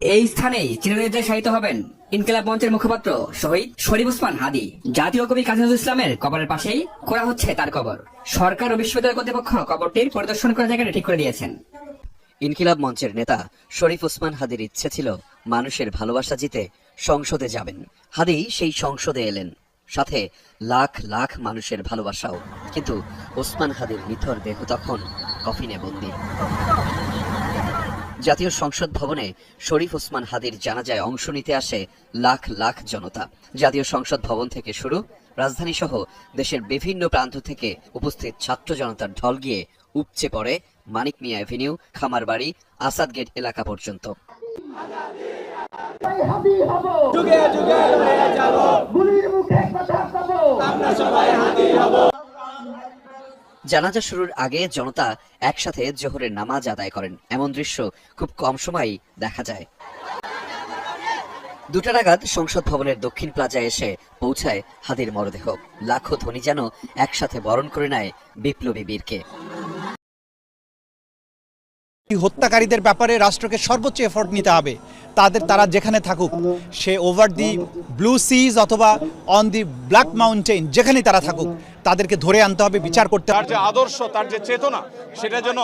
এই স্থানেই চিরনিদ্রায় শায়িত হবেন ইনকিলাব মঞ্চের মুখপাত্র শহীদ শরীফ উসমান হাদি। জাতীয় কবি কাজী নজরুল ইসলামের কবরের পাশেই করা হচ্ছে তার কবর। সরকার ও বিশ্ববিদ্যালয় কর্তৃপক্ষ কবরটির পরিদর্শন করার জায়গাটা ঠিক করে দিয়েছেন। ইনকিলাব মঞ্চের নেতা শরীফ ওসমান হাদির ইচ্ছে ছিল মানুষের ভালোবাসা জিতে সংসদে যাবেন। হাদি সেই সংসদে এলেন। সাথে লাখ লাখ মানুষের ভালোবাসাও। কিন্তু ওসমান হাদির নিথর দেহ তখন কফিনে বন্দি। জাতীয় সংসদ ভবনে শরীফ ওসমান হাদির জানাজায় অংশ নিতে আসে লাখ লাখ জনতা। জাতীয় সংসদ ভবন থেকে শুরু রাজধানী সহ দেশের বিভিন্ন প্রান্ত থেকে উপস্থিত ছাত্র জনতার ঢল গিয়ে উপচে পড়ে মানিক মিয়া অ্যাভিনিউ খামারবাড়ি আসাদ গেট এলাকা পর্যন্ত। হাবি হব যুগে যুগে লড়ে যাব গুলির মুখে কথা কব জানাজা শুরুর আগে জনতা একসাথে জোহরের নামাজ আদায় করেন। এমন দৃশ্য খুব কম সময়ই দেখা যায়। দুটা নাগাদ সংসদ ভবনের দক্ষিণ প্লাজায় এসে পৌঁছায় হাদির মরদেহ। লাখো ধনী যেন একসাথে বরণ করে নেয় বিপ্লবী বীরকে। হত্যাকারীদের ব্যাপারে রাষ্ট্রকে সর্বোচ্চ এফোর্ট নিতে হবে। তাদের তারা যেখানে থাকুক সে ওভার দি ব্লু সিজ অথবা অন দি ব্ল্যাক মাউন্টেন যেখানেই তারা থাকুক তাদেরকে ধরে আনতে হবে বিচার করতে তার যে আদর্শ তার যে চেতনা সেটা যেন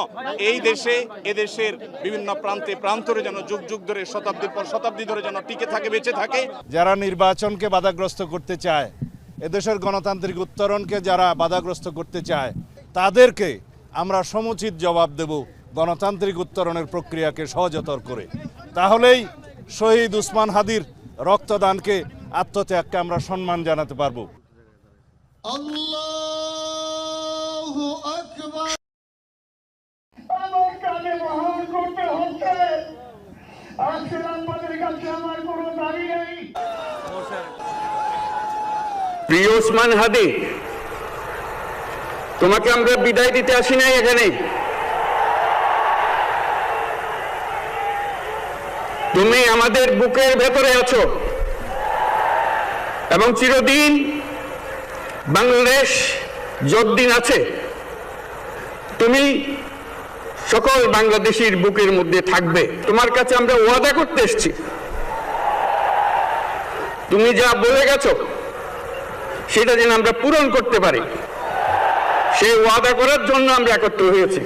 এই দেশে এদেশের বিভিন্ন প্রান্তে প্রান্তরে যেন যুগ যুগ ধরে শতাব্দীর পর শতাব্দী ধরে যেন টিকে থাকে বেঁচে থাকে। যারা নির্বাচনকে বাধাগ্রস্ত করতে চায় এদেশের গণতান্ত্রিক উত্তরণকে যারা বাধাগ্রস্ত করতে চায় তাদেরকে আমরা সমুচিত জবাব দেব। গণতান্ত্রিক উত্তরণের প্রক্রিয়াকে সহজতর করে। তাহলেই শহীদ উসমান হাদির রক্তদানকে আত্মত্যাগকে আমরা সম্মান জানাতে পারব। প্রিয় ওসমান হাদি তোমাকে আমরা বিদায় দিতে আসি নাই এখানে। তুমি আমাদের বুকের ভেতরে আছো। এবং চিরদিন বাংলাদেশ যতদিন আছে, তুমি সকল বাংলাদেশির বুকের মধ্যে থাকবে। তোমার কাছে আমরা ওয়াদা করতে এসেছি। তুমি যা বলে গেছো, সেটা যেন আমরা পূরণ করতে পারি। সেই ওয়াদা করার জন্য আমরা একত্র হয়েছি।